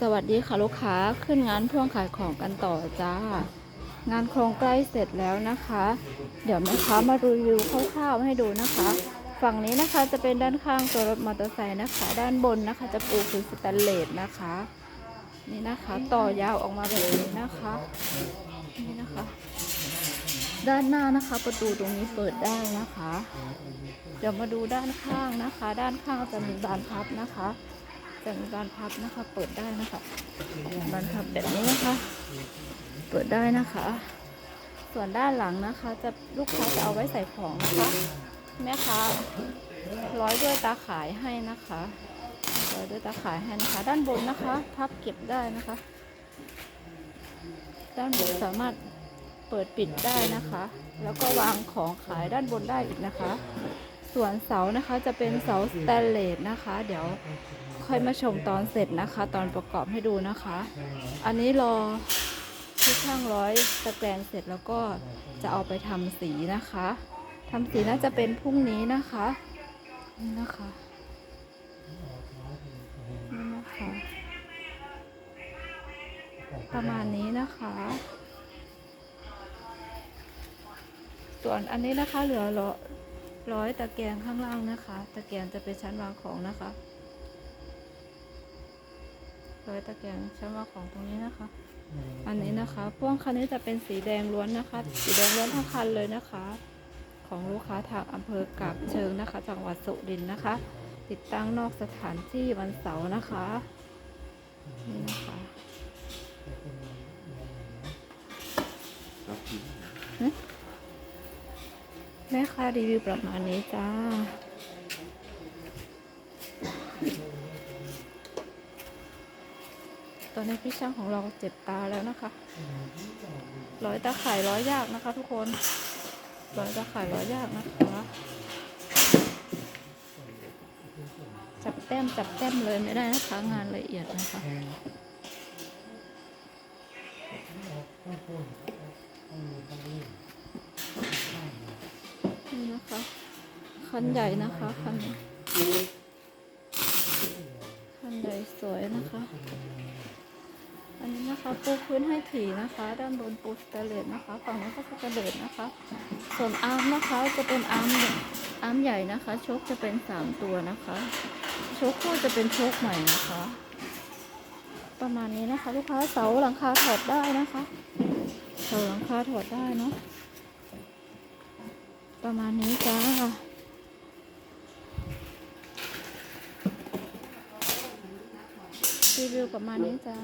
สวัสดีค่ะลูกค้าขึ้นงานพ่วงขายของกันต่อจ้า งานโครงใกล้เสร็จแล้วนะคะ เดี๋ยวแม่ค้ามารีวิวคร่าวๆให้ดูนะคะ ฝั่งนี้นะคะจะเป็นด้านข้างตัวรถมอเตอร์ไซค์นะคะ ด้านบนนะคะ จะปูคือสแตนเลสนะคะ นี่นะคะ ต่อยาวออกมาแบบนี้นะคะ นี่นะคะ ด้านหน้านะคะ ประตูตรงนี้เปิดได้นะคะ เดี๋ยวมาดูด้านข้างนะคะ ด้านข้างจะมีบานพับนะคะจะมีบานพับนะคะ เปิดได้นะคะบานพับแบบนี้นะคะ เปิดได้นะคะ ส่วนด้านหลังนะคะ จะลูกค้าจะเอาไว้ใส่ของนะคะแม่ค้าร้อยด้วยตาขายให้นะคะร้อยด้วยตาขายให้นะคะ ด้านบนนะคะ พับเก็บได้นะคะ ด้านบนสามารถ เปิดปิดได้นะคะ แล้วก็วางของขายด้านบนได้อีกนะคะ ส่วนเสานะคะจะเป็นเสาสแตนเลสนะคะ เดี๋ยวค่อยมาชมตอนเสร็จนะคะ ตอนประกอบให้ดูนะคะ อันนี้รอที่ช่างร้อยตะแกรงเสร็จแล้วก็จะเอาไปทำสีนะคะทำสีน่าจะเป็นพรุ่งนี้นะคะนี่นะคะนี่นะคะ ประมาณนี้นะคะ ส่วนอันนี้นะคะเหลือร้อยร้อยตะแกรงข้างล่างนะคะ ตะแกรงจะเป็นชั้นวางของนะคะร้อยตะแกรงชั้นวางของตรงนี้นะคะ อันนี้นะคะพ่วงคันนี้จะเป็นสีแดงล้วนนะคะ สีแดงล้วนทั้งคันเลยนะคะ ของลูกค้าทางอำเภอกาบเชิงนะคะ จังหวัดสุรินทร์นะคะ ติดตั้งนอกสถานที่วันเสาร์นะคะนี่นะคะ แม่ค้ารีวิวประมาณนี้จ้า ตอนนี้พี่ช่างของเราเจ็บตาแล้วนะคะ ร้อยตาข่ายร้อยยากนะคะ ทุกคน ร้อยตาข่ายร้อยยากนะคะ จับแต้มจับแต้มเลยไม่ได้นะคะ งานละเอียดนะคะ นี่นะคะ คันใหญ่นะคะคันคันใหญ่สวยนะคะ อันนี้นะคะปูพื้นให้ถี่นะคะ ด้านบนปูสแตเลสนะคะ ฝั่งนี้ก็สแตเลสนะคะ ส่วนอาร์มนะคะจะเป็นอาร์มอาร์มใหญ่นะคะโชคจะเป็นสามตัวนะคะโชคคู่จะเป็นโชคใหม่นะคะ ประมาณนี้นะคะ ลูกค้าเสาหลังคาถอดได้นะคะเสาหลังคาถอดได้เนาะประมาณนี้จ้า รีวิวประมาณนี้จ้า